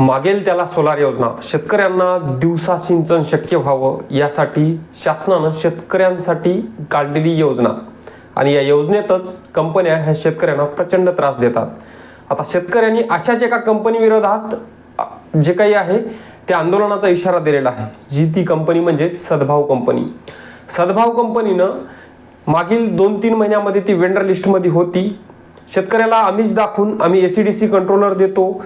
मागेल त्याला सोलार योजना. शेतकऱ्यांना दिवसा सिंचन शक्य व्हावं यासाठी शासनानं शेतकऱ्यांसाठी काढलेली योजना. आणि या योजनेतच कंपन्या ह्या शेतकऱ्यांना प्रचंड त्रास देतात. आता शेतकऱ्यांनी अशाच एका कंपनी विरोधात जे काही आहे त्या आंदोलनाचा इशारा दिलेला आहे. जी ती कंपनी म्हणजे सद्भाव कंपनी सद्भाव कंपनीनं मागील दोन तीन महिन्यामध्ये ती वेंडर लिस्टमध्ये होती. शेतकऱ्याला आम्हीच दाखवून आम्ही एसी डी सी कंट्रोलर देतो.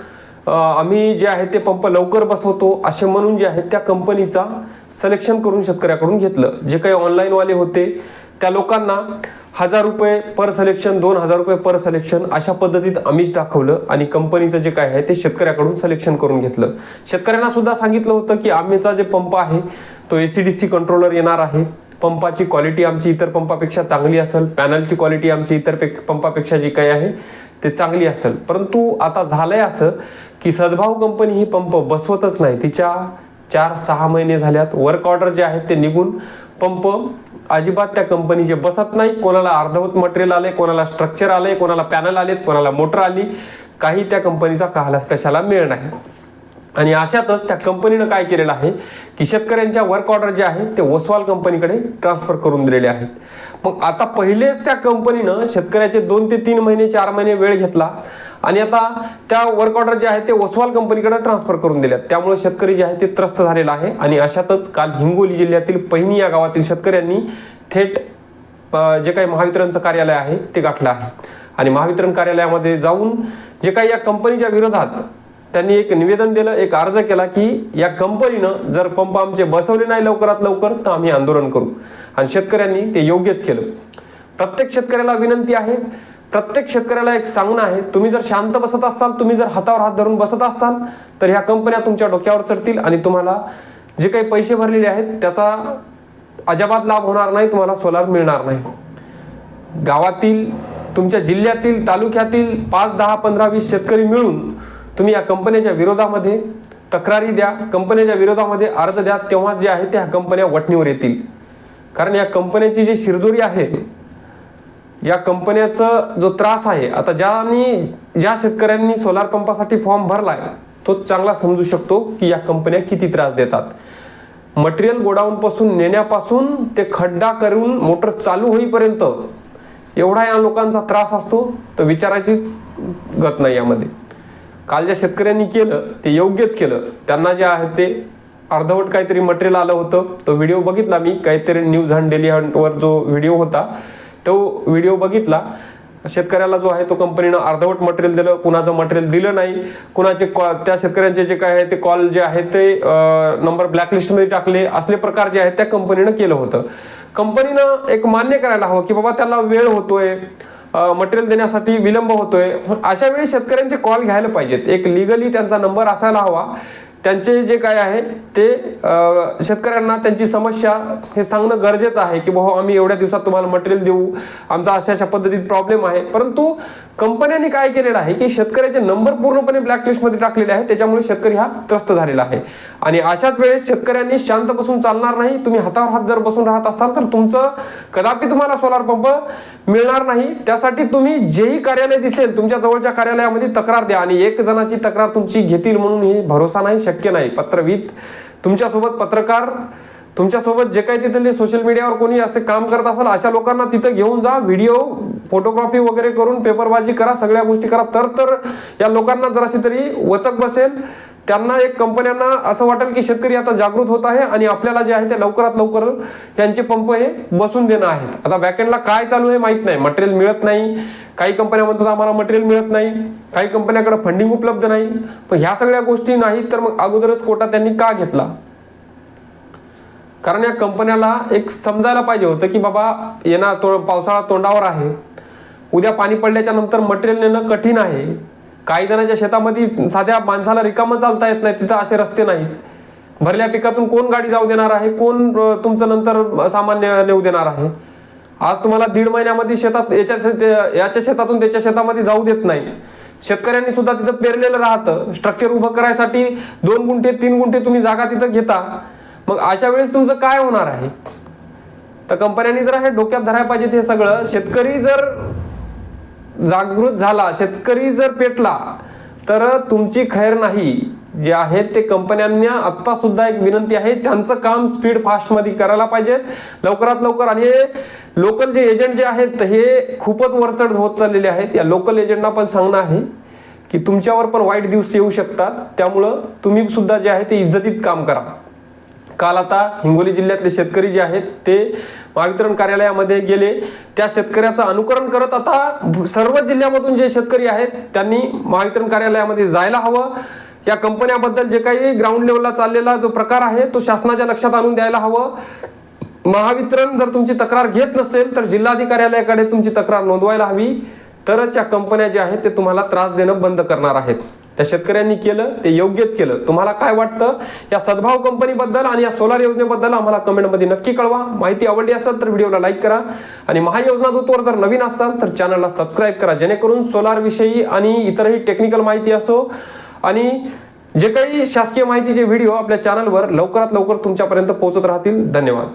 आम्ही जे आहे ते पंप लवकर बसवतो असे म्हणून जे आहे त्या कंपनीचा सिलेक्शन करून शेतकऱ्याकडून घेतलं. जे काही ऑनलाईनवाले होते त्या लोकांना हजार रुपये पर सिलेक्शन दोन हजार रुपये पर सिलेक्शन अशा पद्धतीत आम्हीच दाखवलं आणि कंपनीचं जे काय आहे ते शेतकऱ्याकडून सिलेक्शन करून घेतलं. शेतकऱ्यांना सुद्धा सांगितलं होतं की आम्हीचा जे पंप आहे तो एसीडीसी कंट्रोलर येणार आहे. पंपाची क्वालिटी आमची इतर पंपापेक्षा चांगली असेल पॅनलची क्वालिटी आमची इतर पे पंपापेक्षा जी काही आहे ते चांगली असेल. परंतु आता झालंय असं की सद्भाव कंपनी ही पंप बसवतच नाही. तिच्या चार सहा महिने झाल्यात. वर्क ऑर्डर जे आहेत ते निघून पंप अजिबात त्या कंपनीचे बसत नाही. कोणाला अर्धवत मटेरियल आले कोणाला स्ट्रक्चर आले कोणाला पॅनल आलेत कोणाला मोटर आली. काही त्या कंपनीचा कहाला कशाला मिळ नाही. आणि अशातच त्या कंपनीनं काय केलेलं आहे की शेतकऱ्यांच्या वर्क ऑर्डर जे आहे ते ओसवाल कंपनीकडे ट्रान्सफर करून दिलेले आहेत. मग आता पहिलेच त्या कंपनीनं शेतकऱ्याचे दोन ते तीन महिने चार महिने वेळ घेतला आणि आता त्या वर्क ऑर्डर जे आहे ते ओसवाल कंपनीकडे ट्रान्सफर करून दिल्यात. त्यामुळे शेतकरी जे आहे ते त्रस्त झालेला आहे आणि अशातच काल हिंगोली जिल्ह्यातील पहिनी या गावातील शेतकऱ्यांनी थेट जे काही महावितरणचं कार्यालय आहे ते गाठलं आहे. आणि महावितरण कार्यालयामध्ये जाऊन जे काही या कंपनीच्या विरोधात त्यांनी एक निवेदन दिलं एक अर्ज केला की या कंपनीनं जर पंप आमचे बसवले नाही लवकरात लवकर तर आम्ही आंदोलन करू. आणि शेतकऱ्यांनी ते योग्यच केलं. प्रत्येक शेतकऱ्याला विनंती आहे. प्रत्येक शेतकऱ्याला एक सांगणं आहे तुम्ही जर शांत बसत असाल तुम्ही जर हातावर हात धरून बसत असाल तर ह्या कंपन्या तुमच्या डोक्यावर चढतील आणि तुम्हाला जे काही पैसे भरलेले आहेत त्याचा अजाबात लाभ होणार नाही तुम्हाला सोलार मिळणार नाही. गावातील तुमच्या जिल्ह्यातील तालुक्यातील पाच दहा पंधरा वीस शेतकरी मिळून तुम्ही या कंपन्याच्या विरोधामध्ये तक्रारी द्या कंपन्याच्या विरोधामध्ये अर्ज द्या तेव्हा जे आहे त्या कंपन्या वटणीवर येतील. कारण या कंपन्याची जी शिरजोरी आहे या कंपन्याचा जो त्रास आहे आता ज्यांनी ज्या शेतकऱ्यांनी सोलार पंपासाठी फॉर्म भरलाय तो चांगला समजू शकतो की या कंपन्या किती त्रास देतात. मटेरियल गोडाऊनपासून नेण्यापासून ते खड्डा करून मोटर चालू होईपर्यंत एवढा या लोकांचा त्रास असतो तर विचारायचीच गत नाही यामध्ये. काल ज्या शेतकऱ्यांनी केलं ते योग्यच केलं. त्यांना जे आहे ते अर्धवट काहीतरी मटेरियल आलं होतं. तो व्हिडिओ बघितला मी. काहीतरी न्यूज हंड डेली हंटवर जो व्हिडिओ होता तो व्हिडिओ बघितला. शेतकऱ्याला जो आहे तो कंपनीनं अर्धवट मटेरियल दिलं कुणाचं मटेरियल दिलं नाही. कुणाचे कॉ त्या शेतकऱ्यांचे जे काय आहे ते कॉल जे आहे ते नंबर ब्लॅकलिस्टमध्ये टाकले. असले प्रकार जे आहेत त्या कंपनीनं केलं होतं. कंपनीनं एक मान्य करायला हवं की बाबा त्याला वेळ होतोय. मटेरियल देण्यासाठी विलंब होतोय. अशा वेळी शेतकऱ्यांचे कॉल घ्यायला पाहिजेत. एक लिगली त्यांचा नंबर असायला हवा. त्यांचे जे काय आहे ते शेतकऱ्यांना त्यांची समस्या हे सांगणं गरजेचं आहे की भाऊ आम्ही एवढ्या दिवसात तुम्हाला मटेरियल देऊ. आमचा अशा अशा पद्धतीत प्रॉब्लेम आहे. परंतु कंपन्यांनी काय केलेलं आहे की शेतकऱ्याचे नंबर पूर्णपणे ब्लॅकलिस्टमध्ये टाकलेले आहे त्याच्यामुळे शेतकरी हा त्रस्त झालेला आहे. आणि अशाच वेळेस शेतकऱ्यांनी शांत बसून चालणार नाही. तुम्ही हातावर हात जर बसून राहत असाल तर तुमचं कदापि तुम्हाला सोलार पंप मिळणार नाही. त्यासाठी तुम्ही जेही कार्यालय दिसेल तुमच्या जवळच्या कार्यालयामध्ये तक्रार द्या. आणि एक जणाची तक्रार तुमची घेतील म्हणून हे भरोसा नाही शक्य नाही. पत्रवित. तुमच्यासोबत पत्रकार तुमच्यासोबत जे काही तिथले सोशल मीडियावर कोणी असे काम करत असाल अशा लोकांना तिथं घेऊन जा. व्हिडिओ फोटोग्राफी वगैरे करून पेपरबाजी करा सगळ्या गोष्टी करा. तर तर या लोकांना जराशी तरी वचक बसेल. त्यांना एक कंपन्यांना असं वाटेल की शेतकरी आता जागृत होत आहे आणि आपल्याला जे आहे ते लवकरात लवकर यांचे पंप हे बसून देणं आहे. आता बॅकेंडला काय चालू आहे माहीत नाही. मटेरियल मिळत नाही. काही कंपन्या म्हणतात आम्हाला मटेरियल मिळत नाही. काही कंपन्याकडे फंडिंग उपलब्ध नाही. पण ह्या सगळ्या गोष्टी नाहीत तर मग अगोदरच कोटा त्यांनी का घेतला? कारण या कंपन्याला एक समजायला पाहिजे होतं की बाबा येणार तो पावसाळा तोंडावर आहे. उद्या पाणी पडल्याच्या नंतर मटेरियल नेणं कठीण आहे. काही जणांच्या शेतामध्ये साध्या माणसाला रिकामं चालता येत नाही तिथं असे रस्ते नाहीत. भरल्या पिकातून कोण गाडी जाऊ देणार आहे? कोण तुमचं नंतर सामान्य नेऊ देणार आहे? आज तुम्हाला दीड महिन्यामध्ये शेतात याच्या शे- याच्या शेतातून त्याच्या शेतामध्ये जाऊ देत नाही. शेतकऱ्यांनी सुद्धा तिथं पेरलेलं राहतं. स्ट्रक्चर उभं करायसाठी दोन गुंठे तीन गुंठे तुम्ही जागा तिथं घेता. मग अशा वेळेस तुमचं काय होणार आहे? तर कंपन्यांनी जर हे डोक्यात धरायला पाहिजे हे सगळं. शेतकरी जर जागृत झाला शेतकरी जर पेटला तर तुमची खैर नाही. जे आहेत ते कंपन्यांना आत्ता सुद्धा एक विनंती आहे त्यांचं काम स्पीड फास्टमध्ये करायला पाहिजेत. लवकरात लवकर आणि हे लोकल जे एजंट जे आहेत हे खूपच वरचढ होत चाललेले आहेत. या लोकल एजंटना पण सांगणं आहे की तुमच्यावर पण वाईट दिवस येऊ शकतात. त्यामुळं तुम्ही सुद्धा जे आहे ते इज्जतीत काम करा. काल आता हिंगोली जिल्ह्यातले शेतकरी जे आहेत ते महावितरण कार्यालयामध्ये गेले. त्या शेतकऱ्याचं अनुकरण करत आता सर्व जिल्ह्यामधून जे शेतकरी आहेत त्यांनी महावितरण कार्यालयामध्ये जायला हवं. या कंपन्याबद्दल जे काही ग्राउंड लेवलला चाललेला जो प्रकार आहे तो शासनाच्या लक्षात आणून द्यायला हवं. महावितरण जर तुमची तक्रार घेत नसेल तर जिल्हाधिकाऱ्यालयाकडे तुमची तक्रार नोंदवायला हवी. तरच या कंपन्या ज्या आहेत ते तुम्हाला त्रास देणं बंद करणार आहेत. त्या शेतकऱ्यांनी केलं ते योग्यच केलं. तुम्हाला काय वाटतं? या सद्भाव कंपनीबद्दल आणि या सोलार योजनेबद्दल आम्हाला कमेंटमध्ये नक्की कळवा. माहिती आवडली असेल तर व्हिडिओला लाईक करा आणि महायोजना दूतवर जर नवीन असाल तर चॅनलला सबस्क्राईब करा. जेणेकरून सोलारविषयी आणि इतरही टेक्निकल माहिती असो आणि जे काही शासकीय माहितीचे व्हिडिओ आपल्या चॅनलवर लवकरात लवकर तुमच्यापर्यंत पोहोचत राहतील. धन्यवाद.